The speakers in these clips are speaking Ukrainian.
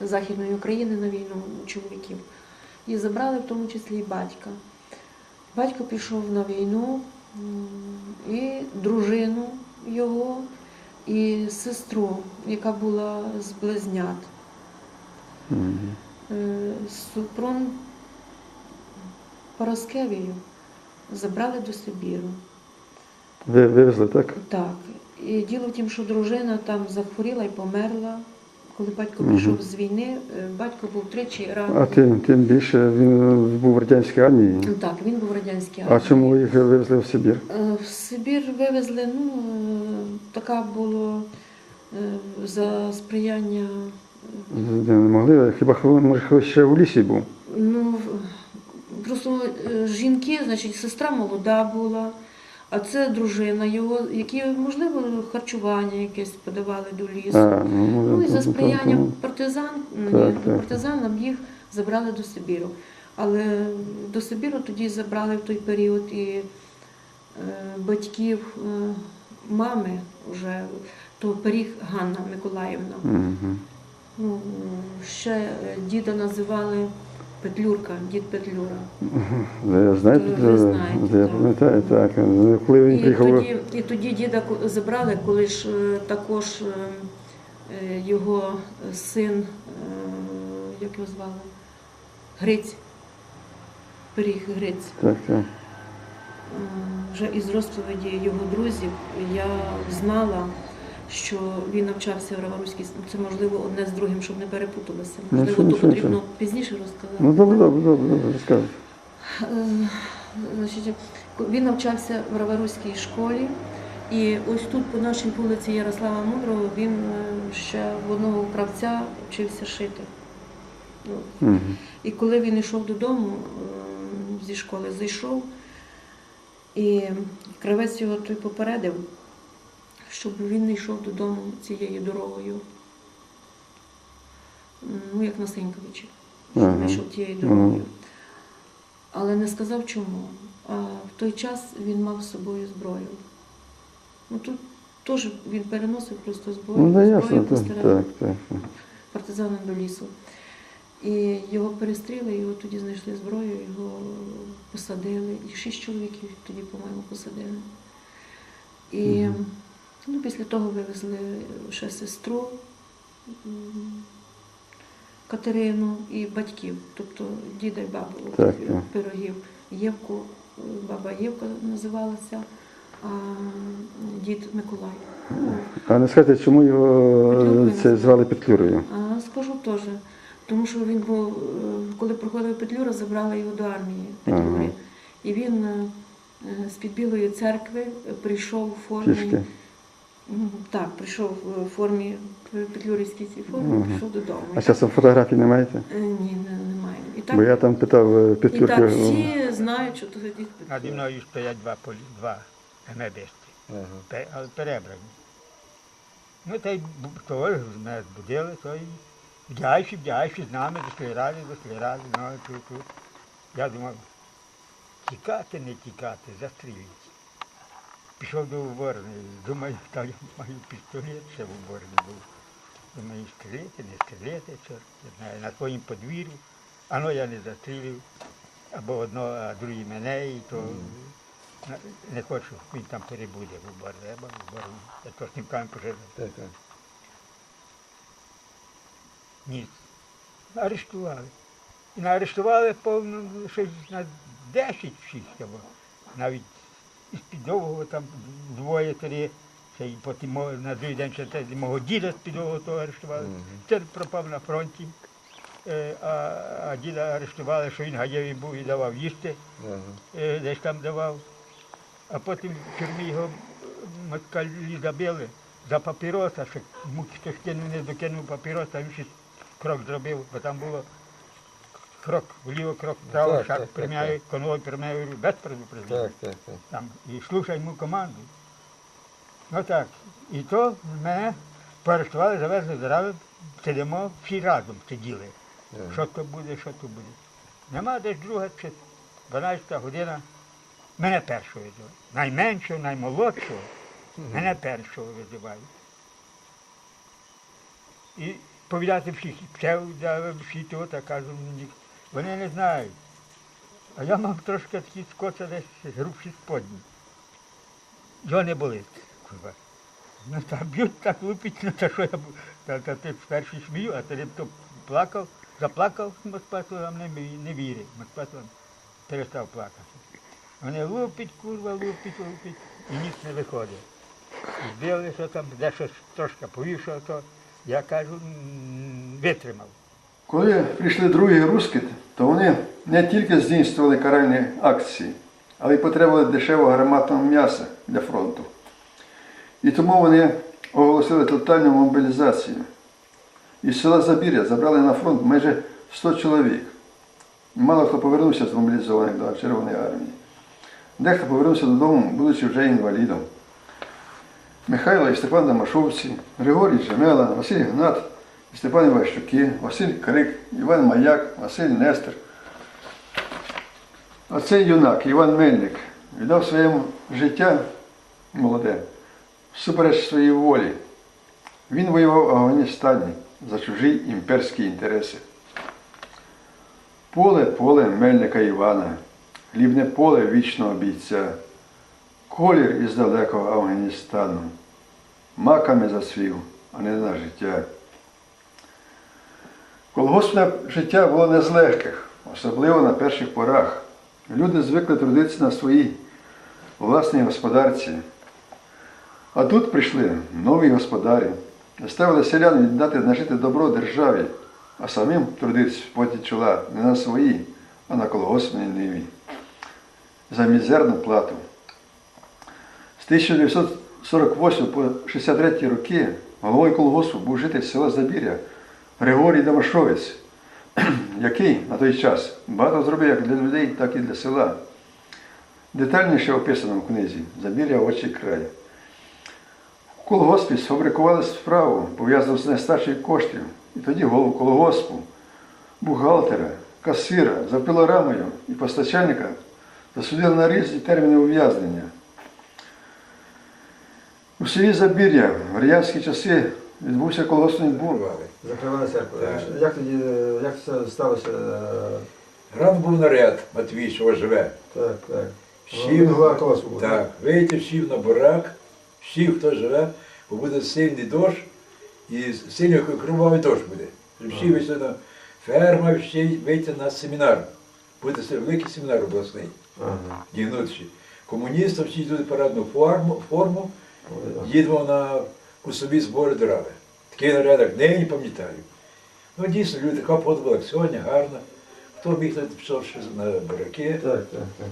Західної України на війну чоловіків. І забрали в тому числі і батька. Батько пішов на війну і дружину його, і сестру, яка була з близнят. Е, Супрун Пороскевію забрали до Сибіру. Ви вивезли, так? Так. І діло в тім, що дружина там захворіла і померла. Коли батько пішов з війни, е, батько був тричі А ранений. тим, тим більше він був в радянській армії. Ну, Так, він був в радянській армії. А чому їх вивезли в Сибір? Е, В Сибір вивезли, ну, е, така було е, за сприяння. Не могли, хіба може ще в лісі був? Ну, просто е, жінки, значить, сестра молода була, а це дружина його, які, можливо, харчування якесь подавали до лісу. А, ну, Ну і за ну, сприянням ну, партизан, Так, так. партизанам їх забрали до Сибіру. Але до Сибіру тоді забрали в той період і е, батьків е, мами вже, то пиріг Ганна Миколаївна. Ну, ще е, діда називали Петлюрка, дід Петлюра. Ви знаєте, Ви знаєте, я так. пам'ятаю, так. Коли він І приїхав, тоді, і тоді діда ко- забрали, коли ж е, також е, е, його син, е, як його звали? Гриць. Пиріг Гриць. так, так. Е, Вже із розповіді його друзів я знала, що він навчався в Раваруській. Це можливо одне з другим, щоб не перепуталося. Можливо, то потрібно пізніше розказати. Ну добре, добре, добре, добре, розказуйте. Е, Значить, він навчався в Раваруській школі, і ось тут, по нашій вулиці Ярослава Мудрого, він е, ще в одного кравця вчився шити. І коли він йшов додому е, зі школи, зайшов, і кравець його той попередив, щоб він не йшов додому цією дорогою. Ну, як на Сеньковичі, щоб не йшов тією дорогою. Але не сказав чому. А в той час він мав з собою зброю. Ну тут теж він переносив просто зброю, Ну, зброю ясно, так, постарав так, так. партизанам до лісу. І його перестріли, його тоді знайшли зброю, його посадили. І шість чоловіків тоді, по-моєму, посадили. І. ну, після того вивезли ще сестру Катерину і батьків, тобто діда і бабу Так, пирогів. Євку, е, баба Євка називалася, а дід Миколай. А не скажете, чому його е, це звали Петлюрою? А скажу теж, тому що він був, е, коли проходив Петлюра, забрали його до армії Петлюри. Ага. І він е, з-під Білої церкви прийшов у формі. Пішки. Так, прийшов в формі в Петлюрівській цій формі, Ага. прийшов додому. А зараз фотографій не маєте? Е, Ні, не, немає. І так, Бо я там питав е, і так всі знають, що то дід Наді мною стоять два, полі, два медисти, пе- але перебрані. Ну, та й бу- того ж мене збудили, то й вдягаючи, вдягаючи з нами, дошли раді, ну, тут, тут. Я думав, тікати, не тікати, застрілюють. Пішов до уборної, думаю, та я маю пістолет, ще в уборні був. Думаю, стріляти, не стріляти, чорт, не знаю, на своїм подвір'ю. А ну я не застрілив, або одно, а другі мене, і то не хочу, він там перебуде в уборні, або в уборні. Я то з ним там пожежу. Ні. Арештували. І наарештували повно щось на 10 всіх або навіть із підового там двоє-три. Ще й потім на другий день ще те- мого діда з підового того арештували. Це пропав на фронті. Е, А, а діда арештували, що він гаєвий був і давав їсти, е, десь там давав. А потім в тюрмі його москалі забили за папіроса, що йому хтось кинув, не докинув папіроса, а він ще крок зробив, бо там було крок вліво, крок вправо, Так, шаг так, так, приймає, конвой приймає без предупреждення. Так, так, так. Там, і слухай йому команду. Ну так. І то мене поарештували, завезли до сидимо, всі разом сиділи. Що то буде, що то буде. Нема десь друга чи 12 година. Мене першого визивають. Найменшого, наймолодшого, мене першого визивають. І повідати всіх, все всі тут, а кажу, ні, вони не знають. А я мав трошки такі скоця десь грубші сподні. Його не болить, курва. Ну та б'ють так лупить, ну та що я та, та ти перший смію, а тоді то плакав, заплакав Москвату, а не- не вірить. Москвату перестав плакати. Вони лупить, курва, лупить, лупить, і ніч не виходить. Збили, що там, де щось трошки повішав, то я кажу, витримав. Коли прийшли другі руски, то вони не тільки здійснювали каральні акції, але й потребували дешевого гарматного м'яса для фронту. І тому вони оголосили тотальну мобілізацію. Із села Забір'я забрали на фронт майже 100 чоловік. Мало хто повернувся з мобілізованих до Червоної армії. Дехто повернувся додому, будучи вже інвалідом. Михайло і Степан Дамашовці, Григорій Джемела, Василь Гнат, Степан Іващуки, Василь Крик, Іван Маяк, Василь Нестер. Цей юнак Іван Мельник віддав своєму життя молоде, всупереч своїй волі. Він воював в Афганістані за чужі імперські інтереси. Поле поле мельника Івана, хлібне поле вічного бійця, колір із далекого Афганістану, маками засвів, а не на життя. Колгоспне життя було не з легких, особливо на перших порах. Люди звикли трудитися на своїй власній господарці. А тут прийшли нові господарі, заставили селян віддати нажити добро державі, а самим трудитися в поті чола не на своїй, а на колгоспній ниві. За мізерну плату. З 1948 по 63 роки головою колгоспу був житель села Забір'я Григорій Дамашовець, який на той час багато зробив як для людей, так і для села. Детальніше описано в книзі Забір'я очі край. В колгоспі сфабрикували справу, пов'язану з нестачею коштів. І тоді голову колгоспу, бухгалтера, касира за пилорамою і постачальника засудили на різні терміни ув'язнення. У селі Забір'я в радянські часи відбувся колгоспний бунт. Закривали церкву. Так. Як тоді, як це сталося? е, був наряд Матвій, що живе. Так, так. Всі, Голова був. так, вийти всіх на барак, всі, хто живе, бо буде сильний дощ, і сильний кровавий дощ буде. Щоб Всі вийшли на ферма, всі вийти на семінар. Буде се- великий семінар обласний, Ага. дігнутші. Комуністи всі йдуть в парадну форму, форму їдемо на кусові збори драви. Такий наряд, як нині пам'ятаю. Ну дійсно, люди, така погода як сьогодні, гарна. Хто міг пішов ще на бараки, Так, так, так.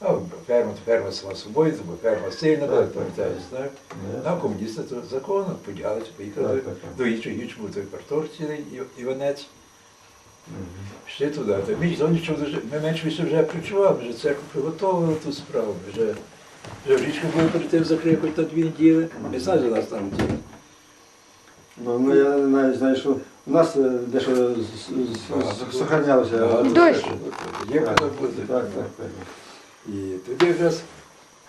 а ферма, ферма сама собою, то ферма сильна Так, так, пам'ятаєш, так? А комуністи то законно, поділися, поїхали Так, до- так, так. до іншого гічому, той Ів- Іванець. Ще туди. Ми, менше вже працювали, вже церкву приготували ту справу, вже річку були перед тим закрили хоч на дві. Не знаю, за нас там діли. Ну, ну, я навіть знаю, що у нас е, дещо з- з- з- сохранялося. Дощ. Є куди бути. так, так, так. І тоді якраз,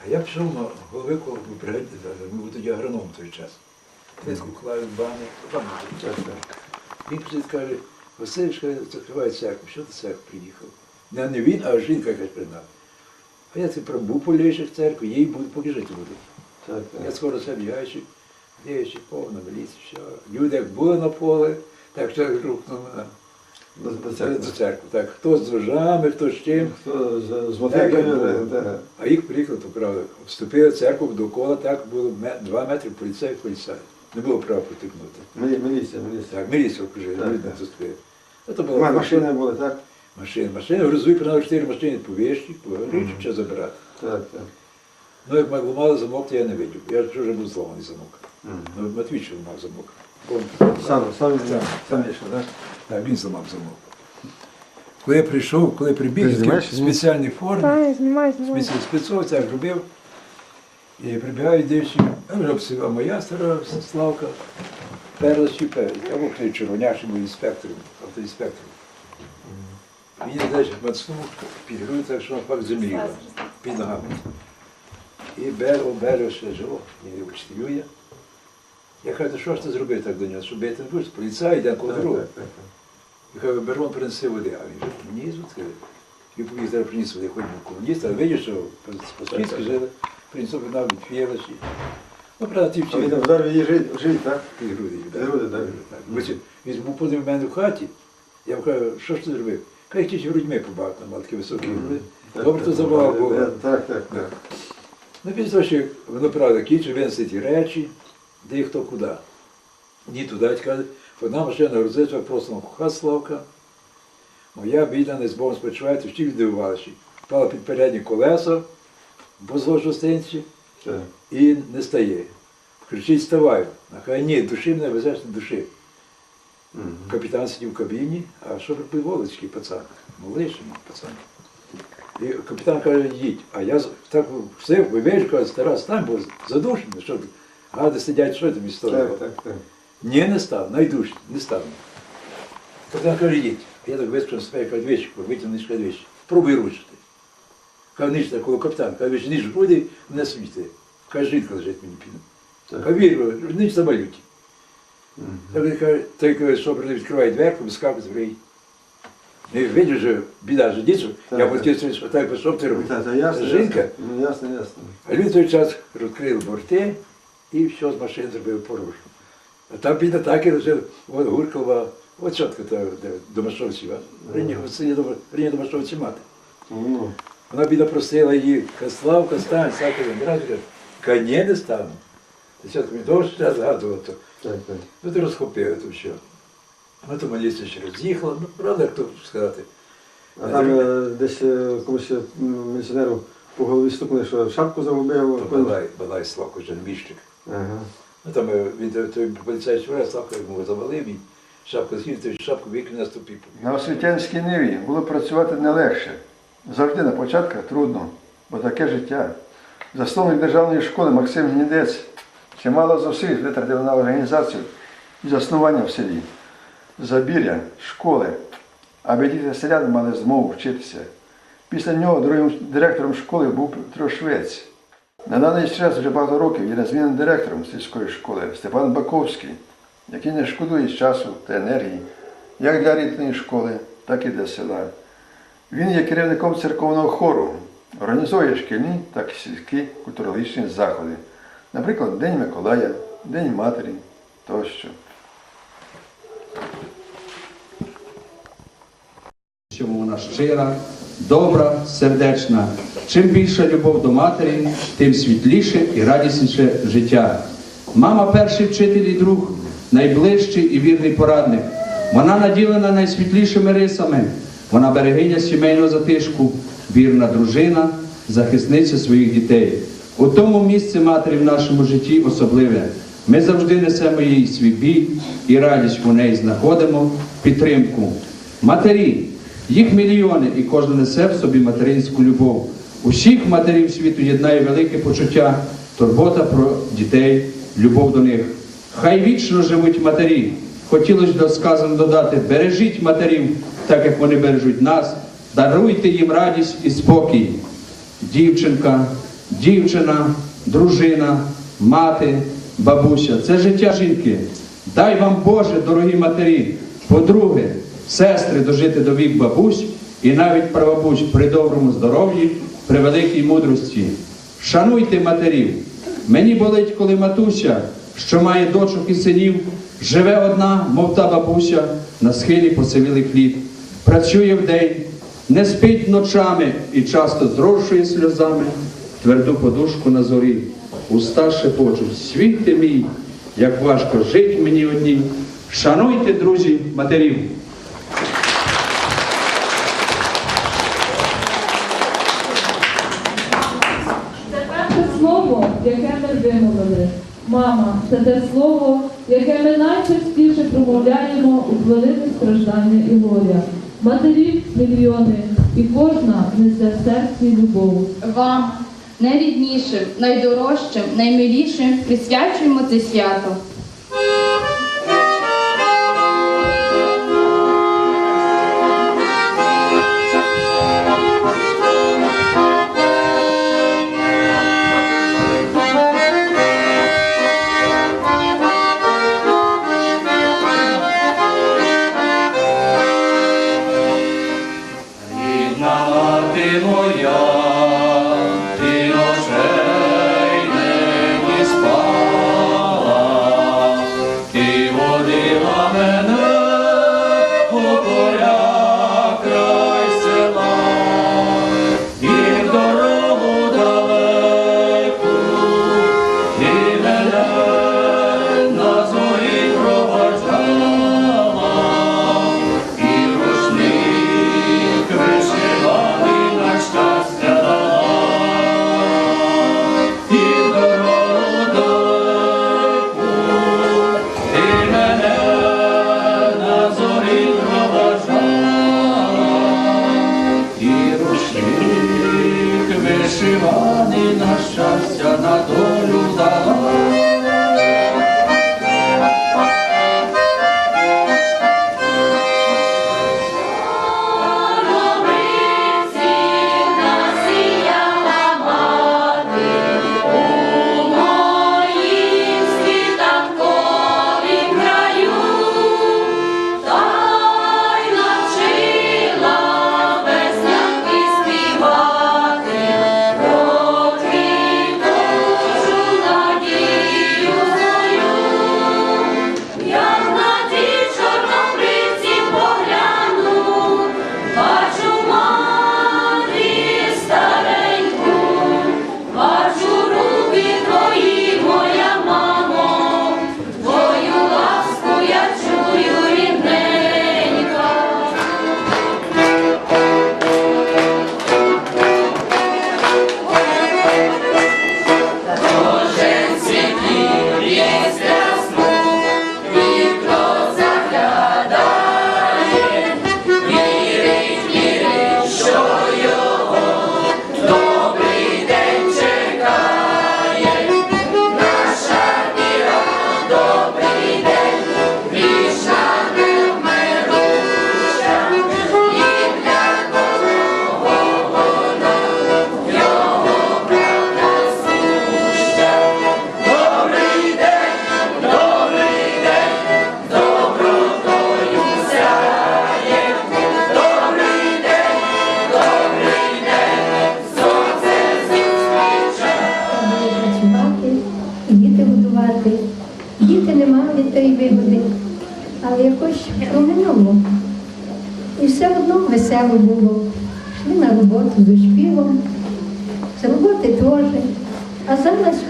а я пішов на голови коло бригаді, ми був тоді агроном в той час. Тиску клаві бани. Так, так. Він приїзд каже, Васильович закриває церкву, що ти церкву приїхав? Не, не він, а жінка якась придав. А я це пробув поліжик в церкві, їй буду, поки жити буду. Так, Я так. скоро це діючи, повна міліція, все. Люди як були на поле, так що рухнули на До, до до церкви. Так, хто з ножами, хто з чим. Хто з, як так. А їх приклад правда. Вступили в церкву довкола, так було два метри поліцей, поліцай. Не було права потикнути. Мілі- Міліція, міліція. Так, міліція окружила, люди зустріли. Машини були, так? Машини, машини, грузові принали чотири машини по вещі, по річі, що забирати. Так, так. Ну, як ми ламали замок, то я не видів. Я вже був зламаний замок. Ну, Матвійчик ламав замок. Сам, сам, сам вийшов, так? Так, він зламав замок. Коли я прийшов, коли прибіг, в спеціальній формі, Так, спецовця як робив, і прибігаю дівчі, а вже моя стара Славка, перла або клей червоняший був інспектором, автоінспектором. Він десь мацнув, підгрив так, що факт землі під ногами. І беру, беру ще живо, і учителює. Я кажу, що ж ти зробив так до нього, щоб я не будеш, поліцай йде так, так. Я кажу, Берон принеси води, а він же комуніст, відкрив. І поки зараз приніс води, хоч був комуніст, але видиш, що по-світськи жили, приніс води від фєлочі. Ну, правда, ті А він вчили. її жить, так? Під груди. Під груди, так. Він був позив мене в хаті, я кажу, що ж ти зробив? Каже, ті грудьми побав, там такі високі груди. Добре, то забав Бога. Так, так, так. Ну, після того, що воно правда кінчить, винесли ті речі, де і хто куди. Ні туди, каже, одна машина грузиться просто в хат Славка. Моя бідна не з Богом спочивається, всі віддивувалися. Впала під передні колеса, бо зложу стенці, і не стає. Кричить, вставай. А каже, ні, душі мене везеш не душі. Мгм. Капітан сидів в кабіні, а що робив Володський пацан? Малиший пацан. І капітан каже, їдь. А я з- так все, вивежу, каже, стара, стань, бо задушено, що ти? Гади сидять, що тобі історія? Так, так, так. Ні, не став, найдужче, не став. Капітан каже, їдь. Я так вискочив з себе, каже, двічі, витягнеш каже, двічі. Пробуй ручити. Каже, ніж такого капітан, каже, «Віч, ніж груди, мене світи. Каже, жінка лежить мені під. Так. Каже, вірю, ніж в самоліті. Так він каже, той каже, що відкриває дверку, вискакує з двері. І видиш, що біда дійсно, Так, я хотів, що так, що б ти робив? Так, так, ясно. Жінка. Ну, ясно, ясно. А він в той час розкрив борти і все з машин зробив порожньо. А там біда так і лежив, от Гуркова, от чітко та, де Домашовці, Рині Рині Домашовці мати. Ну, Вона біда просила її, Славка, стань, Славка, він раз каже, коні не стану. Десятку мені довше час згадував то. Так, так. Ну, ти розхопив це все. Ну, то моліться ще роз'їхала, ну, правда, хто сказати. А там е, десь е, комусь е, м, міліціонеру по голові стукнули, що шапку загубив. То Балай, Балай Славко Джанміщик. Ага. Ну, там е, він той- той поліцейський враз, Славка йому завалив, і шапку з'їв, той шапку викинув на ступі. На освітянській ниві було працювати не легше. Завжди на початках трудно, бо таке життя. Засновник державної школи Максим Гнідець чимало зусиль витратив на організацію і заснування в селі, забір'я, школи, аби діти селян мали змогу вчитися. Після нього другим директором школи був Петро Швець. На даний час вже багато років є незмінним директором сільської школи Степан Баковський, який не шкодує часу та енергії як для рідної школи, так і для села. Він є керівником церковного хору, організує шкільні та сільські культурологічні заходи, наприклад, День Миколая, День Матері тощо. Чому вона щира, добра, сердечна. Чим більша любов до матері, тим світліше і радісніше життя. Мама перший вчитель і друг, найближчий і вірний порадник. Вона наділена найсвітлішими рисами. Вона берегиня сімейного затишку, вірна дружина, захисниця своїх дітей. У тому місці матері в нашому житті особливе. Ми завжди несемо їй свій біль і радість у неї знаходимо, підтримку. Матері, їх мільйони, і кожна несе в собі материнську любов. Усіх матерів світу єднає велике почуття, турбота про дітей, любов до них. Хай вічно живуть матері. Хотілося б сказано додати, бережіть матерів, так як вони бережуть нас, даруйте їм радість і спокій. Дівчинка, дівчина, дружина, мати, бабуся. Це життя жінки. Дай вам Боже, дорогі матері, по-друге, сестри дожити до вік бабусь і навіть прабабусь при доброму здоров'ї, при великій мудрості. Шануйте матерів. Мені болить, коли матуся, що має дочок і синів, живе одна, мов та бабуся, на схилі посивілий хліб. Працює вдень, не спить ночами і часто зрошує сльозами тверду подушку на зорі. Уста шепочуть, світ ти мій, як важко жить мені одній. Шануйте, друзі, матерів. Це перше слово, яке ми вимовили. Мама це те слово, яке ми найчастіше промовляємо у хвилини страждання і горя. Матерів мільйони, і кожна несе в серці любов. Вам, найріднішим, найдорожчим, наймилішим присвячуємо це свято.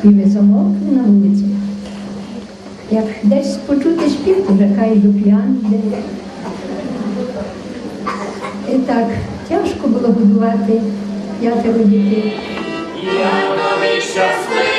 і ми замовкли на вулиці. Як десь почути спів, то вже хай до п'ян. І так тяжко було годувати п'ятеро дітей. Я новий щасливий.